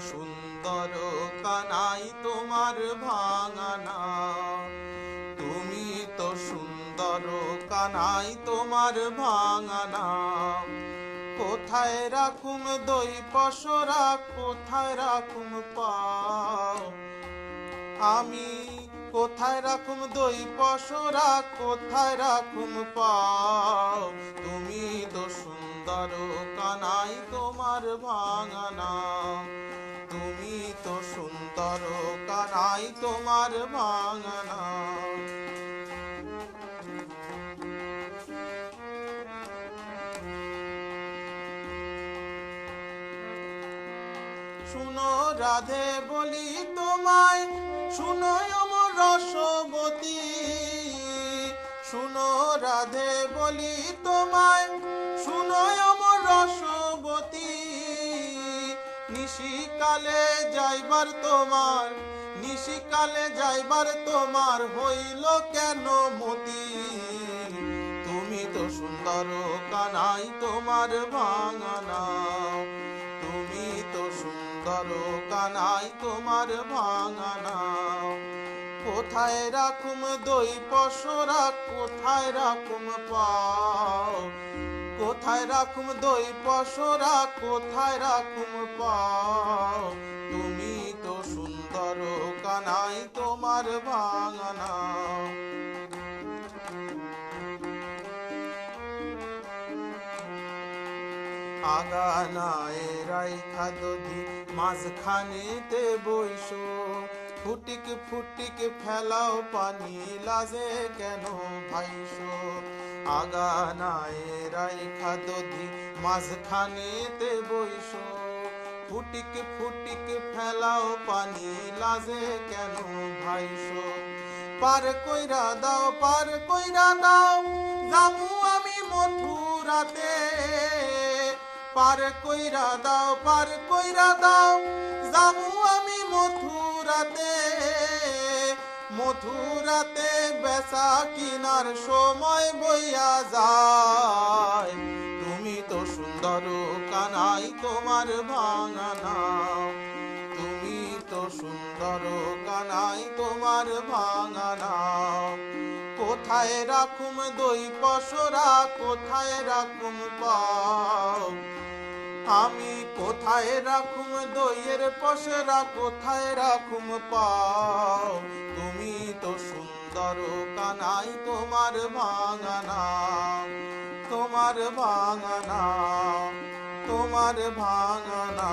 সুন্দর কানাই তোমার ভাঙানা। তুমি তো সুন্দর কানাই তোমার ভাঙানা। কোথায় রাখুম দই পশরা কোথায় রাখুম পাও? আমি কোথায় রাখুম দই পশরা কোথায় রাখুম পাও? তুমি তো সুন্দর কানাই তোমার ভাঙানা। তোমার ভাঙানা শুনো রাধে বলি তোমায়, শুনো অমর রসবতী শুনো রাধে বলি তোমায়, শুনো অমর রসবতী নিশিকালে যাইবার তোমার নিশিকালে যাইবার তোমার হইল কেন মতি? তুমি তো সুন্দর কানাই তোমার ভাঙানা তুমি তো সুন্দর কানাই তোমার ভাঙানা কোথায় রাখুম দই পশরা কোথায় রাখুম পাও? কোথায় রাখুম দই পশরা কোথায় রাখুম পাও? ভাঙানা আগানায় রাইখা দধি, মাঝখানেতে বইসো। ফুটিক ফুটিক ফেলাও পানি, লাজে কেন ভাইসো? আগানায় রাইখা দধি মাঝখানেতে বইসো ফুটিক ফুটিক ফেলাও পানি লাজে কেন পার কইরা দাও, পার কইরা দাও। জামু আমি মথুরাতে। পার কইরা দাও, পার কইরা দাও। জামু আমি মথুরাতে। মথুরাতে বেচা কিনার সময় বইয়া যায়। তুমি তো সুন্দর কানাই তোমার ভাঙানা তুমি তো সুন্দর কানাই তোমার ভাঙানা কোথায় রাখুম দই পশরা কোথায় রাখুম পাও? আমি কোথায় রাখুম দইয়ের পশরা কোথায় রাখুম পাও? তুমি তো সুন্দর কানাই তোমার ভাঙানা তোমার ভাঙানা তোমার ভাঙানা